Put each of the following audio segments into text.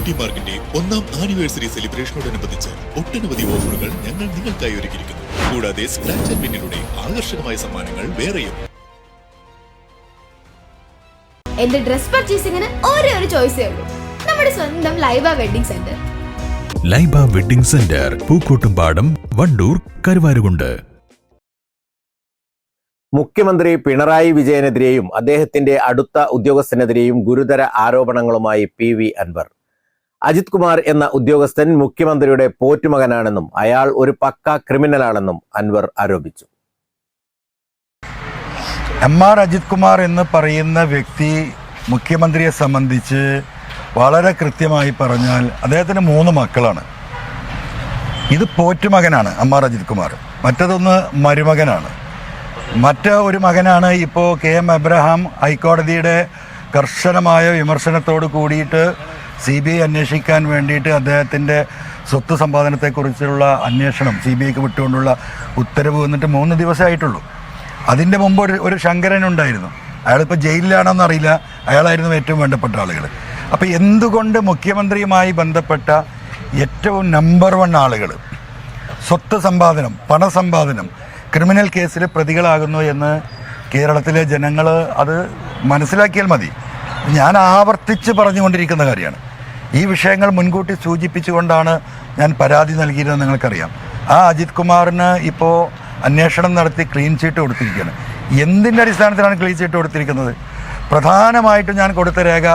Beauty മാർക്കിന്റെ ഒന്നാം anniversary സെലിബ്രേഷനോടനുബന്ധിച്ച് ഒട്ടനവധി ഓഫറുകൾ ഞങ്ങൾ നിങ്ങൾക്കായി ഒരുക്കിയിരിക്കുന്നു. കൂടാതെ സ്ക്രാച്ച് ആൻഡ് വിന്നിലൂടെ ആകർഷകമായ സമ്മാനങ്ങൾ വേറെയും. എന്റെ ഡ്രസ് പർച്ചേസിംഗിന് ഒരേ ഒരു ചോയ്സേ ഉള്ളൂ. നമ്മുടെ സ്വന്തം Laiba wedding centre Laiba wedding centre Pookkottumpadam Wandoor Karuvarakundu. മുഖ്യമന്ത്രി പിണറായി വിജയനെതിരെയും അദ്ദേഹത്തിന്റെ അടുത്ത ഉദ്യോഗസ്ഥനെതിരെയും ഗുരുതര ആരോപണങ്ങളുമായി പി വി അൻവർ. അജിത് കുമാർ എന്ന ഉദ്യോഗസ്ഥൻ മുഖ്യമന്ത്രിയുടെ പോറ്റുമകനാണെന്നും അയാൾ ഒരു പക്ക ക്രിമിനലാണെന്നും അൻവർ ആരോപിച്ചു. എം ആർ അജിത് കുമാർ എന്ന് പറയുന്ന വ്യക്തി മുഖ്യമന്ത്രിയെ സംബന്ധിച്ച് വളരെ കൃത്യമായി പറഞ്ഞാൽ അദ്ദേഹത്തിന് മൂന്ന് മക്കളാണ്. ഇത് പോറ്റുമകനാണ് എം ആർ അജിത് കുമാർ. മറ്റതൊന്ന് മരുമകനാണ്. മറ്റ ഒരു മകനാണ് ഇപ്പോൾ കെ എം എബ്രഹാം ഹൈക്കോടതിയുടെ കർശനമായ വിമർശനത്തോട് കൂടിയിട്ട് സി ബി ഐ അന്വേഷിക്കാൻ വേണ്ടിയിട്ട് അദ്ദേഹത്തിന്റെ സ്വത്ത് സമ്പാദനത്തെക്കുറിച്ചുള്ള അന്വേഷണം സി ബി ഐക്ക് വിട്ടുകൊണ്ടുള്ള ഉത്തരവ് വന്നിട്ട് മൂന്ന് ദിവസമേ ആയിട്ടുള്ളൂ അതിന്റെ മുമ്പ് ഒരു ഒരു ശങ്കരൻ ഉണ്ടായിരുന്നു അയാളിപ്പോൾ ജയിലിലാണോന്ന് അറിയില്ല. അയാളായിരുന്നു ഏറ്റവും വേണ്ടപ്പെട്ട ആളുകൾ. അപ്പോൾ എന്തുകൊണ്ട് മുഖ്യമന്ത്രിയുമായി ബന്ധപ്പെട്ട ഏറ്റവും നമ്പർ വൺ ആളുകൾ സ്വത്ത് സമ്പാദനം പണസമ്പാദനം ക്രിമിനൽ കേസിൽ പ്രതികളാകുന്നു എന്ന് കേരളത്തിലെ ജനങ്ങൾ അത് മനസ്സിലാക്കിയാൽ മതി. ഞാൻ ആവർത്തിച്ച് പറഞ്ഞുകൊണ്ടിരിക്കുന്ന കാര്യമാണ്. ഈ വിഷയങ്ങൾ മുൻകൂട്ടി സൂചിപ്പിച്ചുകൊണ്ടാണ് ഞാൻ പരാതി നൽകിയിരുന്നത് നിങ്ങൾക്കറിയാം. ആ അജിത് കുമാറിന് ഇപ്പോൾ അന്വേഷണം നടത്തി ക്ലീൻ ചീട്ട് കൊടുത്തിരിക്കുകയാണ്. എന്തിന്റെ അടിസ്ഥാനത്തിലാണ് ക്ലീൻ ചീട്ട് കൊടുത്തിരിക്കുന്നത്? പ്രധാനമായിട്ടും ഞാൻ കൊടുത്ത രേഖ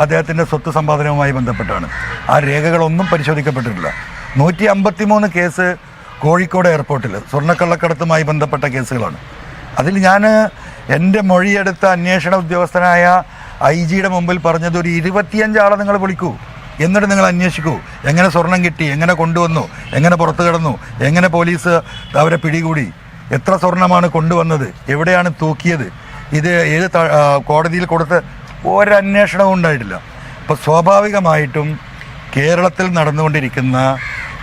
അദ്ദേഹത്തിന്റെ സ്വത്ത് സമ്പാദനവുമായി ബന്ധപ്പെട്ടാണ്. ആ രേഖകളൊന്നും പരിശോധിക്കപ്പെട്ടിട്ടില്ല. നൂറ്റി അമ്പത്തി മൂന്ന് കേസ് കോഴിക്കോട് എയർപോർട്ടിൽ സ്വർണക്കള്ളക്കടത്തുമായി ബന്ധപ്പെട്ട കേസുകളാണ്. അതിൽ ഞാൻ എന്റെ മൊഴിയെടുത്ത അന്വേഷണ ഉദ്യോഗസ്ഥനായ ഐ ജിയുടെ മുമ്പിൽ പറഞ്ഞത് ഒരു ഇരുപത്തിയഞ്ചാളെ നിങ്ങൾ വിളിക്കൂ. എന്നിട്ട് നിങ്ങൾ അന്വേഷിക്കൂ. എങ്ങനെ സ്വർണം കിട്ടി എങ്ങനെ കൊണ്ടുവന്നു എങ്ങനെ പുറത്തു കിടന്നു എങ്ങനെ പോലീസ് അവരെ പിടികൂടി എത്ര സ്വർണമാണ് കൊണ്ടുവന്നത് എവിടെയാണ് തൂക്കിയത് ഇത് ഏത് കോടതിയിൽ കൊടുത്ത് ഒരന്വേഷണവും ഉണ്ടായിട്ടില്ല. അപ്പോൾ സ്വാഭാവികമായിട്ടും കേരളത്തിൽ നടന്നുകൊണ്ടിരിക്കുന്ന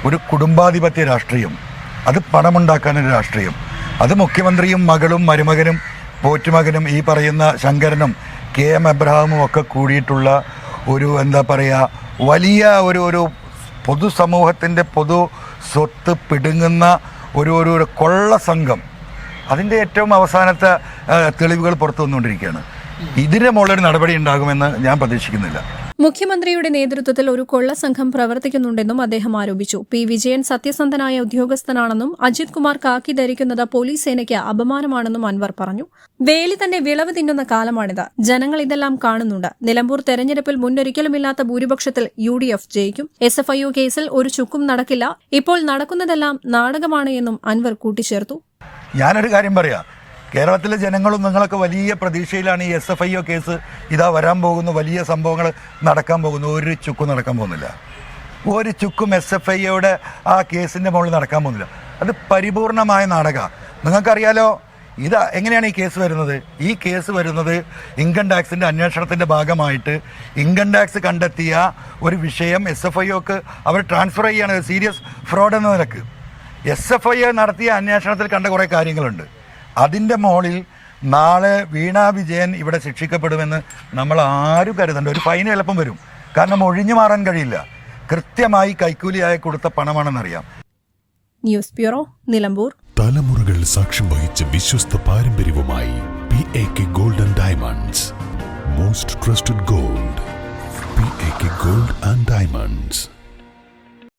ഒരു കുടുംബാധിപത്യ രാഷ്ട്രീയം അത് പണമുണ്ടാക്കാനൊരു രാഷ്ട്രീയം അത് മുഖ്യമന്ത്രിയും മകളും മരുമകനും പോറ്റുമകനും ഈ പറയുന്ന ശങ്കരനും കെ എം എബ്രഹാമും ഒക്കെ കൂടിയിട്ടുള്ള ഒരു എന്താ പറയുക വലിയ ഒരു ഒരു പൊതുസമൂഹത്തിന്റെ പൊതു സ്വത്ത് പിടുങ്ങുന്ന ഒരു ഒരു ഒരു കൊള്ള സംഘം. അതിന്റെ ഏറ്റവും അവസാനത്തെ തെളിവുകൾ പുറത്തു വന്നുകൊണ്ടിരിക്കുകയാണ്. മുകളിലൊരു നടപടി ഉണ്ടാകുമെന്ന് ഞാൻ പ്രതീക്ഷിക്കുന്നില്ല. മുഖ്യമന്ത്രിയുടെ നേതൃത്വത്തിൽ ഒരു കൊള്ള സംഘം പ്രവർത്തിക്കുന്നുണ്ടെന്നും അദ്ദേഹം ആരോപിച്ചു. പി. വിജയൻ സത്യസന്ധനായ ഉദ്യോഗസ്ഥനാണെന്നും അജിത് കുമാർ കാക്കി ധരിക്കുന്നത് പോലീസ് സേനയ്ക്ക് അപമാനമാണെന്നും അൻവർ പറഞ്ഞു. വേലി തന്നെ വിളവ് തിന്നുന്ന കാലമാണിത്. ജനങ്ങൾ ഇതെല്ലാം കാണുന്നുണ്ട്. നിലമ്പൂർ തെരഞ്ഞെടുപ്പിൽ മുന്നൊരിക്കലുമില്ലാത്ത ഭൂരിപക്ഷത്തിൽ യു ഡി എഫ് ജയിക്കും. എസ് എഫ് ഐ കേസിൽ ഒരു ചുക്കും നടക്കില്ല. ഇപ്പോൾ നടക്കുന്നതെല്ലാം നാടകമാണ് എന്നും അൻവർ കൂട്ടിച്ചേർത്തു. ഞാനൊരു കാര്യം പറയാം. കേരളത്തിലെ ജനങ്ങളും നിങ്ങളൊക്കെ വലിയ പ്രതീക്ഷയിലാണ് ഈ S F I O case ഇതാ വരാൻ പോകുന്നു വലിയ സംഭവങ്ങൾ നടക്കാൻ പോകുന്നു. ഒരു ചുക്കും നടക്കാൻ പോകുന്നില്ല. ഒരു ചുക്കും എസ് എഫ് ഐയുടെ ആ കേസിന്റെ മുകളിൽ നടക്കാൻ പോകുന്നില്ല. അത് പരിപൂർണമായ നാടകമാണ് നിങ്ങൾക്കറിയാലോ ഇത് എങ്ങനെയാണ് ഈ കേസ് വരുന്നത്? ഈ കേസ് വരുന്നത് ഇൻകം ടാക്സിന്റെ അന്വേഷണത്തിന്റെ ഭാഗമായിട്ട് ഇൻകം ടാക്സ് കണ്ടെത്തിയ ഒരു വിഷയം എസ് എഫ് ഐ ഒക്ക് അവർ ട്രാൻസ്ഫർ ചെയ്യുകയാണ് സീരിയസ് ഫ്രോഡ് എന്ന നിലയ്ക്ക്. എസ് എഫ് ഐ നടത്തിയ അന്വേഷണത്തിൽ കണ്ട കുറേ കാര്യങ്ങളുണ്ട്. അതിന്റെ മുകളിൽ നാളെ വീണാ വിജയൻ ഇവിടെ ശിക്ഷിക്കപ്പെടുമെന്ന് നമ്മൾ ആരും കരുതണ്ട. ഒരു ഫൈൻ എളുപ്പം വരും. കാരണം ഒഴിഞ്ഞു മാറാൻ കഴിയില്ല. കൃത്യമായി കൈക്കൂലിയായി കൊടുത്ത പണമാണെന്നറിയാം. News bureau Nilambur. തലമുറകൾ സാക്ഷ്യം വഹിച്ച വിശ്വസ്ത പാരമ്പര്യവുമായി P A K golden diamonds most trusted gold P A K gold and diamonds